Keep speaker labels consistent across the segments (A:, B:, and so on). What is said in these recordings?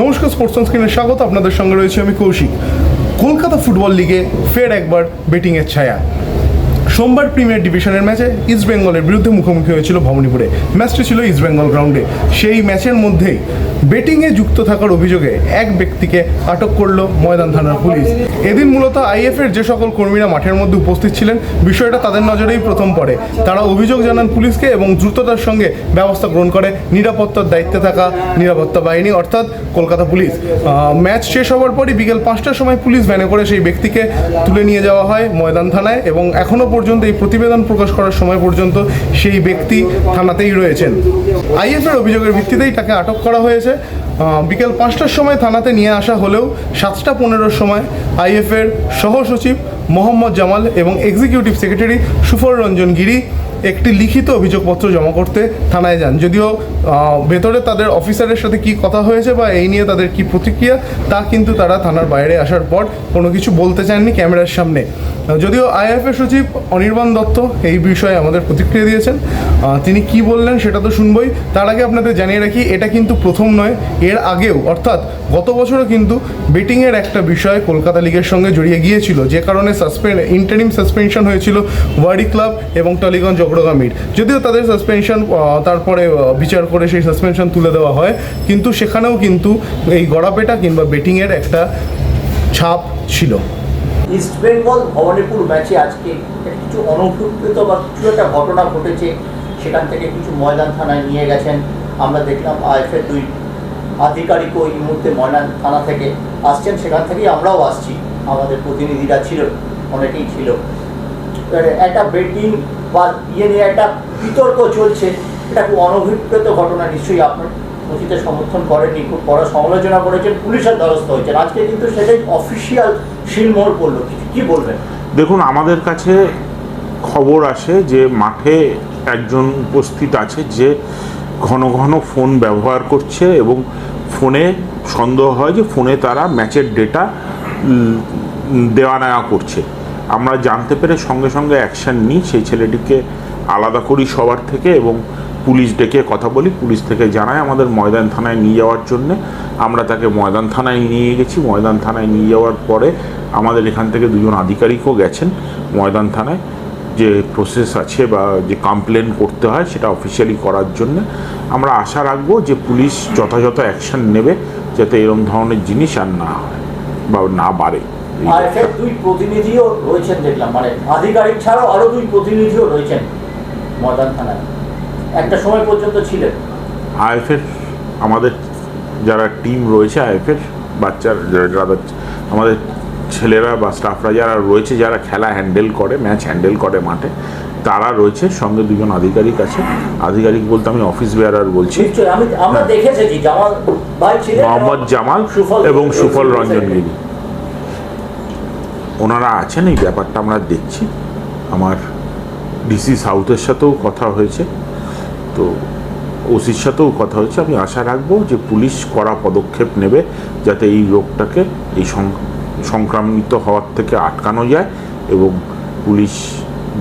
A: নমস্কার স্পোর্টস স্ক্রিনে স্বাগত। আপনাদের সঙ্গে রয়েছে আমি কৌশিক। কলকাতা ফুটবল লিগে ফের একবার বেটিংয়ের ছায়া। সোমবার প্রিমিয়ার ডিভিশনের ম্যাচে ইস্ট বেঙ্গলের বিরুদ্ধে মুখোমুখি হয়েছিল ভবানীপুরে। ম্যাচটি ছিল ইস্ট বেঙ্গল গ্রাউন্ডে। সেই ম্যাচের মধ্যেই বেটিংয়ে যুক্ত থাকার অভিযোগে এক ব্যক্তিকে আটক করল ময়দান থানার পুলিশ। এদিন মূলত আইএফের যে সকল কর্মীরা মাঠের মধ্যে উপস্থিত ছিলেন, বিষয়টা তাদের নজরেই প্রথম পড়ে। তারা অভিযোগ জানান পুলিশকে এবং দ্রুততার সঙ্গে ব্যবস্থা গ্রহণ করে নিরাপত্তার দায়িত্বে থাকা নিরাপত্তা বাহিনী, অর্থাৎ কলকাতা পুলিশ। ম্যাচ শেষ হওয়ার পরই বিকেল পাঁচটার সময় পুলিশ ভ্যানে করে সেই ব্যক্তিকে তুলে নিয়ে যাওয়া হয় ময়দান থানায় এবং এখনও পর্যন্ত এই প্রতিবেদন প্রকাশ করার সময় পর্যন্ত সেই ব্যক্তি থানাতেই রয়েছেন। আইএফের অভিযোগের ভিত্তিতেই তাকে আটক করা হয়েছে। বিকেল পাঁচটার সময় থানাতে নিয়ে আসা হলেও সাতটা পনেরোর সময় আইএফের সহসচিব মোহাম্মদ জামাল এবং এক্সিকিউটিভ সেক্রেটারি সুফল রঞ্জন গিরি একটি লিখিত অভিযোগপত্র জমা করতে থানায় যান। যদিও ভেতরে তাদের অফিসারের সাথে কি কথা হয়েছে বা এই নিয়ে তাদের কি প্রতিক্রিয়া, তা কিন্তু তারা থানার বাইরে আসার পর কোনো কিছু বলতে চাননি ক্যামেরার সামনে। যদিও আইএফএ সচিব অনির্বাণ দত্ত এই বিষয়ে আমাদের প্রতিক্রিয়া দিয়েছেন। তিনি কি বললেন সেটা তো শুনবই। তার আগে আপনাদের জানিয়ে রাখি, এটা কিন্তু প্রথম নয়, এর আগেও, অর্থাৎ গত বছরও কিন্তু বেটিংয়ের একটা বিষয় কলকাতা লিগের সঙ্গে জড়িয়ে গিয়েছিল। যে কারণে সাসপেন্ড ইন্টারিম সাসপেনশন হয়েছিল ওয়ার্ডি ক্লাব এবং টালিগঞ্জ অগ্রগামীর। যদিও তাদের সাসপেনশন তারপরে বিচার করে সেই সাসপেনশন তুলে দেওয়া হয়, কিন্তু সেখানেও কিন্তু এই গড়াপেটা কিংবা বেটিংয়ের একটা ছাপ ছিল।
B: ইস্ট বেঙ্গল ভবানীপুর ম্যাচে আজকে কিছু অনুভূত বা কিছু একটা ঘটনা ঘটেছে, সেখান থেকে কিছু ময়দান থানায় নিয়ে গেছেন। আমরা দেখলাম আইএফের দুই আধিকারিকও এই মুহূর্তে ময়দান থানা থেকে আসছেন, সেখান থেকেই আমরাও আসছি। আমাদের প্রতিনিধিরা ছিল, অনেকেই ছিল। একটা বেটিং বা ইয়ে নিয়ে একটা বিতর্ক চলছে, এটা খুব অনভিপ্রেত ঘটনা নিশ্চয়ই আপনার নথিতে সমর্থন করেনি খুব বড় সমালোচনা করেছেন, পুলিশের দ্বারস্থ হয়েছেন। আজকে কিন্তু সেটাই অফিসিয়াল শিলমোহর পড়ল কি বলবেন?
C: দেখুন, আমাদের কাছে খবর আসে যে মাঠে একজন উপস্থিত আছে যে ঘন ঘন ফোন ব্যবহার করছে এবং ফোনে সন্দেহ হয় যে ফোনে তারা ম্যাচের ডেটা দেওয়া নেওয়া করছে। আমরা জানতে পেরে সঙ্গে সঙ্গে অ্যাকশান নিই। সেই ছেলেটিকে আলাদা করি সবার থেকে এবং পুলিশ ডেকে কথা বলি। পুলিশ থেকে জানায় আমাদের ময়দান থানায় নিয়ে যাওয়ার জন্যে। আমরা তাকে ময়দান থানায় নিয়ে গেছি। ময়দান থানায় নিয়ে যাওয়ার পরে আমাদের এখান থেকে দুজন আধিকারিকও গেছেন ময়দান থানায়। যে প্রসেস আছে বা যে কমপ্লেন করতে হয় সেটা অফিসিয়ালি করার জন্য। আমরা আশা রাখব যে পুলিশ যথাযথ অ্যাকশন নেবে যাতে এরকম ধরনের জিনিস আর না হয় বা না বাড়ে।
B: আইএফের দুই প্রতিনিধিও রয়েছেন দেখলাম মানে আধিকারিক ছাড়াও আরও দুই প্রতিনিধিও রয়েছেন ময়দান থানায়। একটা সময় পর্যন্ত ছিলেন।
C: আইএফের আমাদের যারা টিম রয়েছে আইএফের বাচ্চার যারা আমাদের ছেলেরা বা স্টাফরা যারা রয়েছে যারা খেলা হ্যান্ডেল করে ম্যাচ হ্যান্ডেল করে মাঠে তারা রয়েছে সঙ্গে দুজন আধিকারিক আছে। আধিকারিক বলতে আমি অফিস বেয়ারার বলছি। হ্যাঁ।
B: জামাল ভাই ছিলেন
C: মোহাম্মদ জামাল
B: সুফল
C: এবং সুফল রঞ্জন রঞ্জনগিরি ওনারা আছেন এই ব্যাপারটা আমরা দেখছি। আমার ডিসি সাউথের সাথেও কথা হয়েছে। তো ওসির সাথেও কথা হয়েছে। আমি আশা রাখব যে পুলিশ কড়া পদক্ষেপ নেবে যাতে এই রোগটাকে এই সংক্রামিত হওয়ার থেকে আটকানো যায় এবং পুলিশ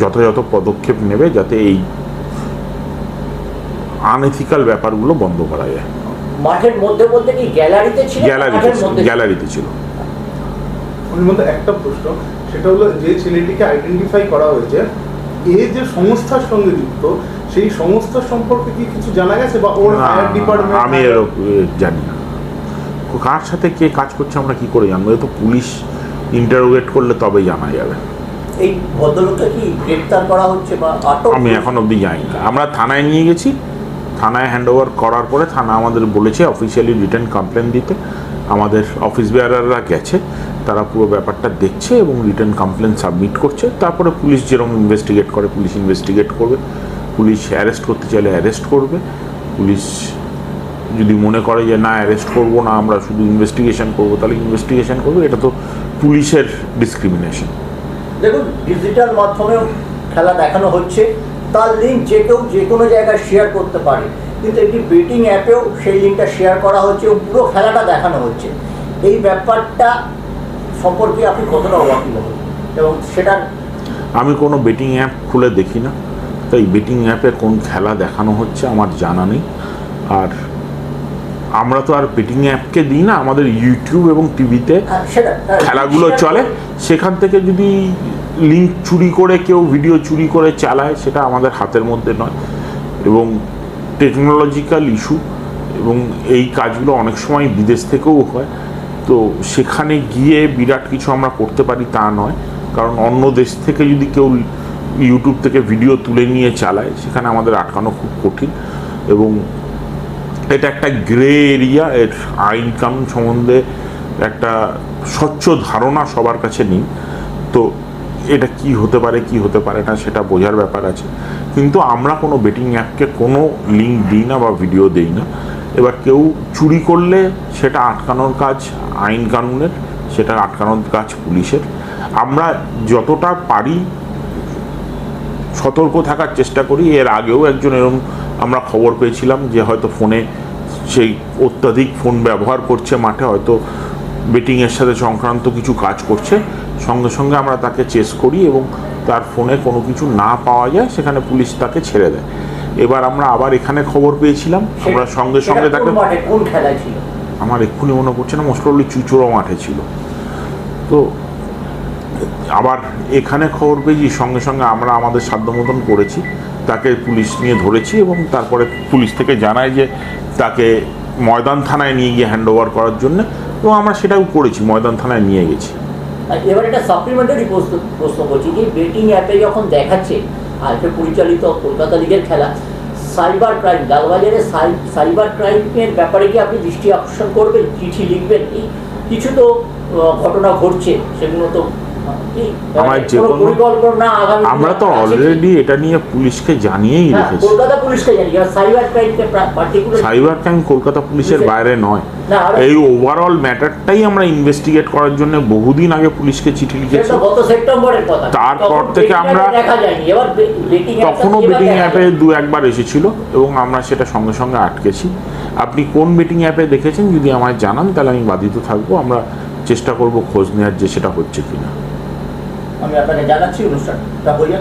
C: যথাযথ পদক্ষেপ নেবে যাতে এই আনএথিক্যাল ব্যাপারগুলো বন্ধ করা যায়।
B: মাঠের মধ্যে বলতে কি গ্যালারিতে ছিল?
C: গ্যালারিতে
B: ছিল?
C: গ্যালারিতে ছিল।
A: মধ্যে একটা প্রশ্ন সেটা হলো যে ছেলেটিকে আইডেন্টিফাই করা হয়েছে এ যে সংস্থার সঙ্গে যুক্ত সেই সংস্থা সম্পর্কে কি কিছু জানা গেছে বা ওর হায়ার ডিপার্টমেন্ট
C: আমি জানি না। কার সাথে কে কাজ করছে আমরা কি করে জানব? তো পুলিশ ইন্টারোগেট করলে তবে জানা যাবে।
B: এই ভদ্রলোককে কি গ্রেপ্তার করা হচ্ছে বা আটক
C: আমি এখন অবধি জানি না। আমরা থানায় নিয়ে গেছি। থানায় হ্যান্ড ওভার করার পরে থানা আমাদের বলেছে অফিসিয়ালি রিটার্ন কমপ্লেন দিতে। আমাদের অফিস বেয়ারাররা গেছে। তারা পুরো ব্যাপারটা দেখছে এবং রিটার্ন কমপ্লেন সাবমিট করছে। তারপরে পুলিশ যেরকম ইনভেস্টিগেট করে, পুলিশ ইনভেস্টিগেট করবে। পুলিশ অ্যারেস্ট করতে চাইলে অ্যারেস্ট করবে। পুলিশ যদি মনে করে যে না অ্যারেস্ট করব না, আমরা শুধু ইনভেস্টিগেশন করব, তাহলে ইনভেস্টিগেশন করবে। এটা তো পুলিশের ডিসক্রিমিনেশন
B: দেখুন ডিজিটাল মাধ্যমেও খেলা দেখানো হচ্ছে। তার লিঙ্ক যে কেউ যে কোনো জায়গায় শেয়ার করতে পারে। কিন্তু একটি বেটিং অ্যাপেও সেই লিঙ্কটা শেয়ার করা হচ্ছে এবং পুরো খেলাটা দেখানো হচ্ছে। এই ব্যাপারটা সম্পর্কে আপনি কতটা এবং সেটা
C: আমি কোনো বেটিং অ্যাপ খুলে দেখি না। তাই বেটিং অ্যাপে কোন খেলা দেখানো হচ্ছে আমার জানা নেই। আর আমরা তো আর বেটিং অ্যাপকে দিই না আমাদের ইউটিউব এবং টিভিতে
B: হ্যাঁ, হ্যাঁ,
C: খেলাগুলো চলে। সেখান থেকে যদি লিঙ্ক চুরি করে কেউ ভিডিও চুরি করে চালায় সেটা আমাদের হাতের মধ্যে নয়। এবং টেকনোলজিক্যাল ইস্যু এবং এই কাজগুলো অনেক সময় বিদেশ থেকেও হয়। তো সেখানে গিয়ে বিরাট কিছু আমরা করতে পারি তা নয়। কারণ অন্য দেশ থেকে যদি কেউ ইউটিউব থেকে ভিডিও তুলে নিয়ে চালায়, সেখানে আমাদের আটকানো খুব কঠিন। এবং এটা একটা গ্রে এরিয়া এর আইন কানুন সম্বন্ধে একটা স্বচ্ছ ধারণা সবার কাছে নেই। তো এটা কি হতে পারে, কি হতে পারে না, সেটা বোঝার ব্যাপার আছে। কিন্তু আমরা কোনো বেটিং অ্যাপকে কোনো লিঙ্ক দিই না বা ভিডিও দিই না। এবার কেউ চুরি করলে সেটা আটকানোর কাজ, আইন কানুনের, সেটা আটকানোর কাজ পুলিশের। আমরা যতটা পারি সতর্ক থাকার চেষ্টা করি। এর আগেও একজন এরকম আমরা খবর পেয়েছিলাম যে হয়তো ফোনে সেই অত্যাধিক ফোন ব্যবহার করছে মাঠে, হয়তো বেটিংয়ের সাথে সংক্রান্ত কিছু কাজ করছে। সঙ্গে সঙ্গে আমরা তাকে চেস করি এবং তার ফোনে কোনো কিছু না পাওয়া যায়, সেখানে পুলিশ তাকে ছেড়ে দেয়। এবার আমরা আবার এখানে খবর পেয়েছিলাম। আমরা সঙ্গে সঙ্গে তাকে
B: কোন খেলায় ছিল?
C: আমার এক্ষুনি মনে পড়ছে না মোস্ট প্রবলি চুচুড়ো মাঠে ছিল। তো আবার এখানে খবর পেয়েছি সঙ্গে সঙ্গে আমরা আমাদের সাধ্য মতন করেছি। তাকে পুলিশ নিয়ে ধরেছি এবং তারপরে পুলিশ থেকে জানায় যে তাকে ময়দান থানায় নিয়ে গিয়ে হ্যান্ড ওভার করার জন্য। এবং আমরা সেটাও করেছি ময়দান থানায় নিয়ে গেছি।
B: এবার একটা সাপ্লিমেন্টারি প্রশ্ন প্রশ্ন করছি যে বেটিং অ্যাপে যখন দেখাচ্ছে আইপে পরিচালিত কলকাতা লিগের খেলা, সাইবার ক্রাইম, লালবাজারে সাইবার ক্রাইমের ব্যাপারে কি আপনি দৃষ্টি আকর্ষণ করবেন? চিঠি লিখবেন কি? কিছু তো ঘটনা ঘটছে, সেগুলো তো
C: আমার যে কোনো- আমরা তো অলরেডি এটা নিয়ে পুলিশকে জানিয়েই
B: হ্যাঁ,
C: রেখেছি।
B: কলকাতা পুলিশকে সাইবার ক্রাইমকে পার্টিকুলার
C: সাইবার ক্রাইম কলকাতা পুলিশের বাইরে নয়। এই ওভারঅল ম্যাটারটাই আমরা ইনভেস্টিগেট করার জন্য বহুদিন আগে পুলিশকে চিঠি লিখেছি।
B: গত সেপ্টেম্বরের কথা।
C: তারপর থেকে আমরা- তখনও বেটিং অ্যাপে দু একবার এসেছিল এবং আমরা সেটা সঙ্গে সঙ্গে আটকেছি। আপনি কোন বেটিং অ্যাপে দেখেছেন? যদি আমায় জানান তাহলে আমি বাধিত থাকব। আমরা চেষ্টা করব খোঁজ নেওয়ার যে সেটা হচ্ছে কিনা।
B: আমি আপনাকে জানাচ্ছি অনুষ্ঠানটা হয়ে